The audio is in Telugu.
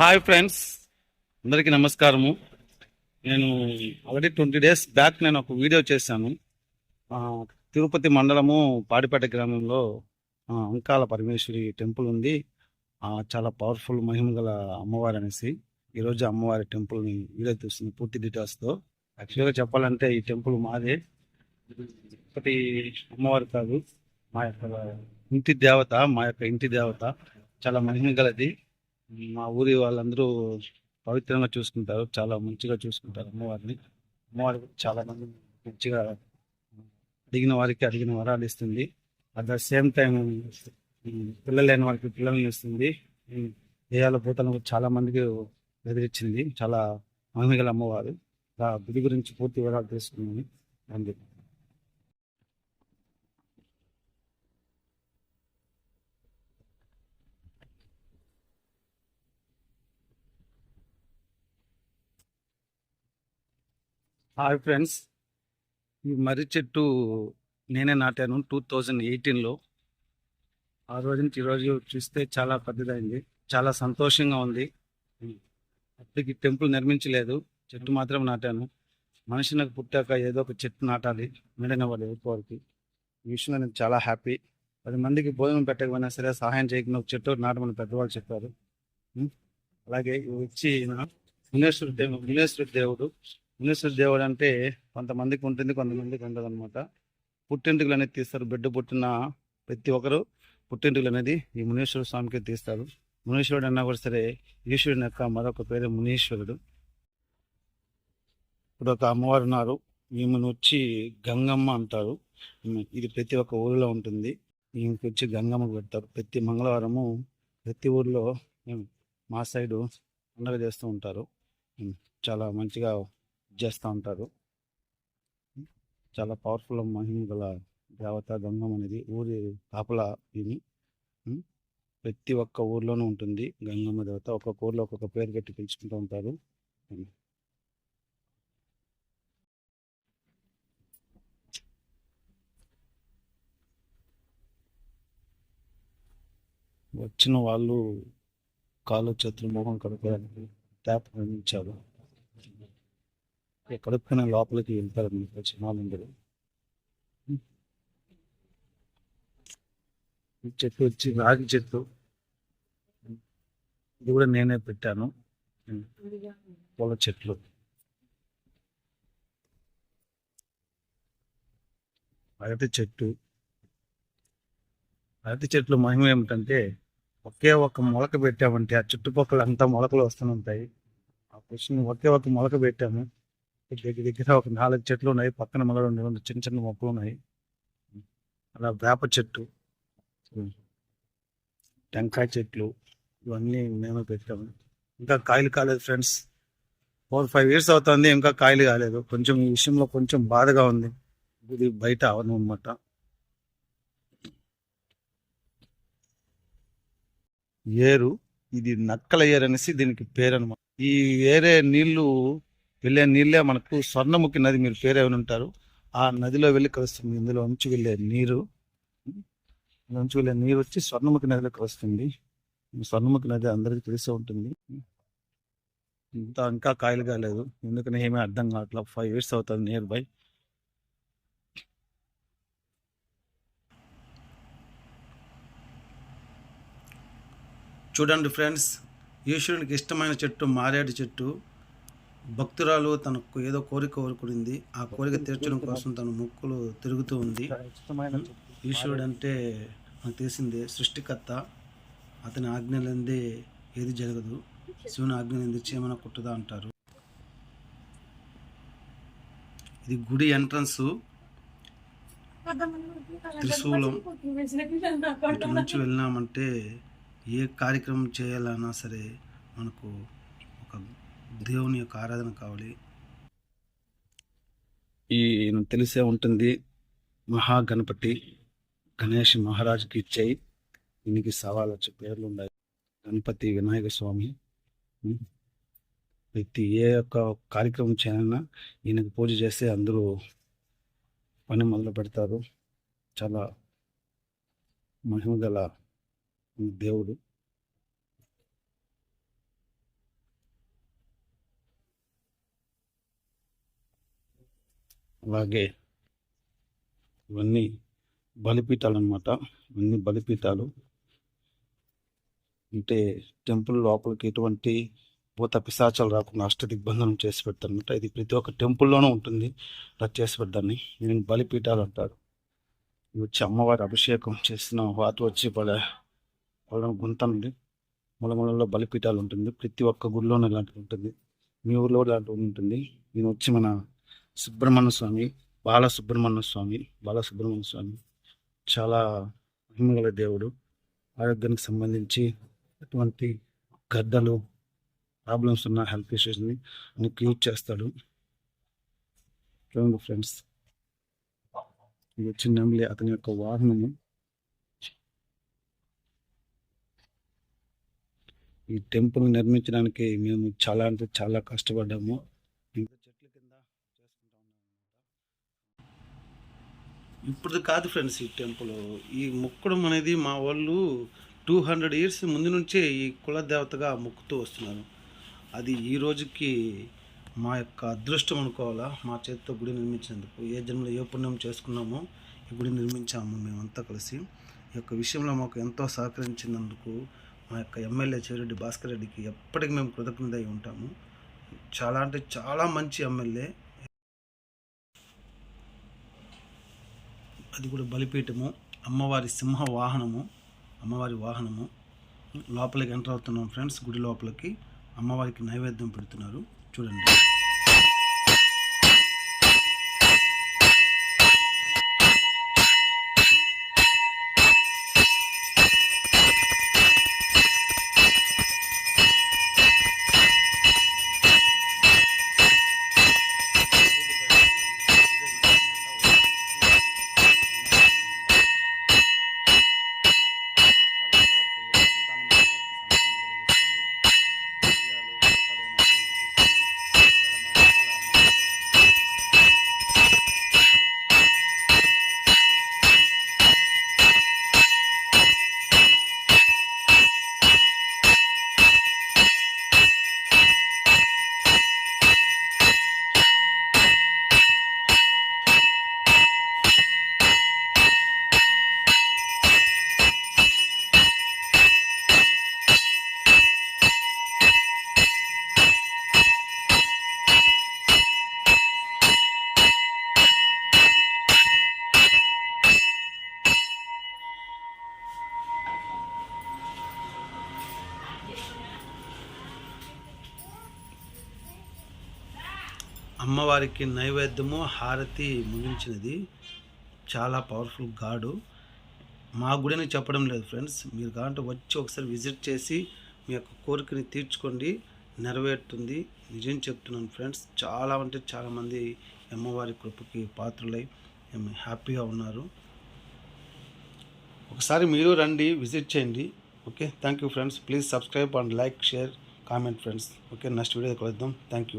హాయ్ ఫ్రెండ్స్ అందరికీ నమస్కారము. నేను ఆల్రెడీ ట్వంటీ డేస్ బ్యాక్ నేను ఒక వీడియో చేశాను. తిరుపతి మండలము పాడిపేట గ్రామంలో అంకాల పరమేశ్వరి టెంపుల్ ఉంది. చాలా పవర్ఫుల్ మహిమ గల అమ్మవారు అనేసి ఈరోజు అమ్మవారి టెంపుల్ని వీడియో తీస్తుంది పూర్తి డీటెయిల్స్తో యాక్చువల్గా చెప్పాలంటే ఈ టెంపుల్ మాదే. తిరుపతి అమ్మవారు కాదు మా యొక్క ఇంటి దేవత మా యొక్క ఇంటి దేవత. చాలా మహిమ గలది. మా ఊరి వాళ్ళందరూ పవిత్రంగా చూసుకుంటారు చాలా మంచిగా చూసుకుంటారు అమ్మవారిని. అమ్మవారి చాలా మంది మంచిగా అడిగిన వారికి అడిగిన వరాలు ఇస్తుంది. అట్ ద సేమ్ టైం పిల్లలు లేని వారికి పిల్లల్ని ఇస్తుంది. దేయాల భూతాలను చాలా మందికి ఎదిరించింది చాలా మహిమగల అమ్మవారు. ఆ గుడి గురించి పూర్తి వివరాలు తెలుసుకున్నాను అందుకు హాయ్ ఫ్రెండ్స్. ఈ మర్రి చెట్టు నేనే నాటాను టూ థౌజండ్ ఎయిటీన్లో. ఆ రోజు నుంచి ఈరోజు చూస్తే చాలా పెద్దదైంది. చాలా సంతోషంగా ఉంది. అప్పటికి టెంపుల్ నిర్మించలేదు. చెట్టు మాత్రం నాటాను. మనిషికి పుట్టాక ఏదో ఒక చెట్టు నాటాలి. మెడైన వాళ్ళు ఎవరికి ఈ విషయంలో నేను చాలా హ్యాపీ. పది మందికి భోజనం పెట్టకపోయినా సరే సహాయం చేయకుండా ఒక చెట్టు నాటమని పెద్దవాళ్ళు చెప్పారు. అలాగే వచ్చి విఘ్నేశ్వర దేవుడు విఘ్నేశ్వర దేవుడు మునేశ్వర దేవుడు అంటే కొంతమందికి ఉంటుంది కొంతమందికి ఉండదు అనమాట పుట్టింటికలు అనేది తీస్తారు. బిడ్డ పుట్టిన ప్రతి ఒక్కరు పుట్టింటికలు అనేది ఈ మునీశ్వర స్వామికి తీస్తారు. మునీశ్వరుడు అన్నా కూడా సరే ఈశ్వరుని యొక్క మరొక పేరు మునీశ్వరుడు. ఇప్పుడు ఒక అమ్మవారు ఉన్నారు. ఈమెను వచ్చి గంగమ్మ అంటారు. ఇది ప్రతి ఒక్క ఊరిలో ఉంటుంది. ఈమెకి వచ్చి గంగమ్మ పెడతారు. ప్రతి మంగళవారము ప్రతి ఊర్లో మా సైడు పండగ చేస్తూ ఉంటారు. చాలా మంచిగా చేస్తూ ఉంటారు. చాలా పవర్ఫుల్ మహిమ గల దేవత గంగం అనేది ఊరి కాపల ఇది. ప్రతి ఒక్క ఊర్లోనూ ఉంటుంది గంగమ్మ దేవత. ఒక్కొక్క ఊర్లో ఒక్కొక్క పేరు పెట్టి పిలుచుకుంటూ ఉంటారు. వచ్చిన వాళ్ళు కాలు చేతులు మొహం కడుక్కోవడానికి ట్యాప్ అందించారు ఎక్కడికైనా లోపలికి వెళ్తారు మీకు చిన్న చెట్టు వచ్చి రాగి చెట్టు. ఇది కూడా నేనే పెట్టాను. పూల చెట్లు. అరటి చెట్టు. అరటి చెట్లు మహిమ ఏమిటంటే ఒకే ఒక మొలక పెట్టామంటే ఆ చుట్టుపక్కల అంతా మొలకలు వస్తుంటాయి ఆ కృష్ణ ఒకే ఒక మొలక పెట్టాము. దగ్గర దగ్గర ఒక నాలుగు చెట్లు ఉన్నాయి. పక్కన మళ్ళీ రెండు రెండు చిన్న చిన్న మొక్కలు ఉన్నాయి. అలా వేప చెట్టు టెంకాయ చెట్లు ఇవన్నీ మేమే పెట్టాము. ఇంకా కాయలు కాలేదు ఫ్రెండ్స్. ఫోర్ ఫైవ్ ఇయర్స్ అవుతుంది ఇంకా కాయలు కాలేదు. కొంచెం ఈ విషయంలో కొంచెం బాధగా ఉంది. ఇది బయట అవను అనమాట ఏరు ఇది నక్కల ఏరు అనేసి దీనికి పేరు అనమాట ఈ ఏరే నీళ్ళు వెళ్ళే నీళ్ళే మనకు స్వర్ణముఖి నది మీరు పేరు ఉంటారు? ఆ నదిలో వెళ్ళి కలుస్తుంది. ఇందులో నుంచి వెళ్ళే నీరు ఉంచి నుంచి వెళ్ళే నీరు వచ్చి స్వర్ణముఖి నదిలో కలుస్తుంది స్వర్ణముఖి నది అందరికీ తెలిసే ఉంటుంది. ఇంకా ఇంకా కాయలు కాలేదు. ఎందుకని ఏమీ అర్థం కావట్లేదు ఫైవ్ ఇయర్స్ అవుతుంది నియర్ బై చూడండి ఫ్రెండ్స్ ఈశ్వరునికి ఇష్టమైన చెట్టు మారేడు చెట్టు. భక్తురాలు తనకు ఏదో కోరిక కోరుకునింది. ఆ కోరిక తీర్చడం కోసం తన ముక్కులు తిరుగుతూ ఉంది. ఈశ్వరుడు అంటే మనకు తెలిసిందే సృష్టికర్త. అతని ఆజ్ఞలందే ఏది జరగదు. శివుని ఆజ్ఞ లేనిదే చీమన అంటారు. ఇది గుడి ఎంట్రన్స్. త్రిశూలం. ఇటు నుంచి వెళ్ళినామంటే ఏ కార్యక్రమం చేయాలన్నా సరే మనకు దేవుని యొక్క ఆరాధన కావాలి. ఈ తెలిసే ఉంటుంది మహాగణపతి గణేష్ మహారాజుకి ఇచ్చాయి దీనికి సవాలు వచ్చే పేర్లు ఉన్నాయి. గణపతి వినాయక స్వామి ప్రతి ఏ యొక్క కార్యక్రమం చేయాలన్నా ఈయనకు పూజ చేస్తే అందరూ పని మొదలు పెడతారు. చాలా మహిమ గల దేవుడు. అలాగే ఇవన్నీ బలిపీఠాలు అనమాట ఇవన్నీ బలిపీఠాలు. అంటే టెంపుల్ లోపలికి ఎటువంటి భూత పిశాచాలు రాకుండా అష్ట దిగ్బంధనం చేసి పెడతారు అనమాట ఇది ప్రతి ఒక్క టెంపుల్లోనూ ఉంటుంది. అలా చేసి పెడతాన్ని దీనిని బలిపీఠాలు అంటారు. ఇవి వచ్చి అమ్మవారి అభిషేకం చేసిన వాత వచ్చి పడ పొలం గుంత మూలమూలలో బలిపీఠాలు ఉంటుంది. ప్రతి ఒక్క గుడిలోనూ ఇలాంటివి ఉంటుంది. మీ ఊర్లో ఇలాంటివి ఉంటుంది. నేను వచ్చి మన సుబ్రహ్మణ్య స్వామి బాలసుబ్రహ్మణ్య స్వామి బాలసుబ్రహ్మణ్య స్వామి. చాలా మహిమగల దేవుడు. ఆరోగ్యానికి సంబంధించి ఎటువంటి గద్దలు ప్రాబ్లమ్స్ ఉన్న హెల్త్ ఇష్యూస్ని అన్ని యూజ్ చేస్తాడు. చూడండి ఫ్రెండ్స్ ఇది వచ్చి నెమలి అతని యొక్క వాహనము. ఈ టెంపుల్ నిర్మించడానికి మేము చాలా అంటే చాలా కష్టపడ్డాము ఇంకా చెట్ల కింద చేసుకుంటా ఉన్నాం ఇప్పుడు కాదు ఫ్రెండ్స్ ఈ టెంపుల్. ఈ మొక్కడం అనేది మా వాళ్ళు టూ హండ్రెడ్ ఇయర్స్ ముందు నుంచే ఈ కుల దేవతగా మొక్కుతూ వస్తున్నారు. అది ఈ రోజుకి మా యొక్క అదృష్టం అనుకోవాలా? మా చేతితో గుడి నిర్మించినందుకు. ఏ జన్మలో ఏ పుణ్యం చేసుకున్నామో ఈ గుడి నిర్మించాము మేమంతా కలిసి. ఈ యొక్క విషయంలో మాకు ఎంతో సహకరించినందుకు మా యొక్క ఎమ్మెల్యే చెవిరెడ్డి భాస్కర్ రెడ్డికి ఎప్పటికీ మేము కృతజ్ఞతై ఉంటాము. చాలా అంటే చాలా మంచి ఎమ్మెల్యే. అది కూడా బలిపీఠము అమ్మవారి సింహ వాహనము అమ్మవారి వాహనము. లోపలికి ఎంటర్ అవుతున్నాం ఫ్రెండ్స్ గుడి లోపలికి. అమ్మవారికి నైవేద్యం పెడుతున్నారు. చూడండి. అమ్మవారికి నైవేద్యము హారతి ముగించినది. చాలా పవర్ఫుల్ గాడు. మా గుడిని చెప్పడం లేదు ఫ్రెండ్స్ మీరు కావాలంటే వచ్చి ఒకసారి విజిట్ చేసి మీ యొక్క కోరికని తీర్చుకోండి. నెరవేరుతుంది. నిజం చెప్తున్నాను ఫ్రెండ్స్ చాలా అంటే చాలామంది అమ్మవారి కృపకి పాత్రులై హ్యాపీగా ఉన్నారు. ఒకసారి మీరు రండి విజిట్ చేయండి. Okay thank you friends please subscribe and like share comment friends okay next video కలుద్దాం. Thank you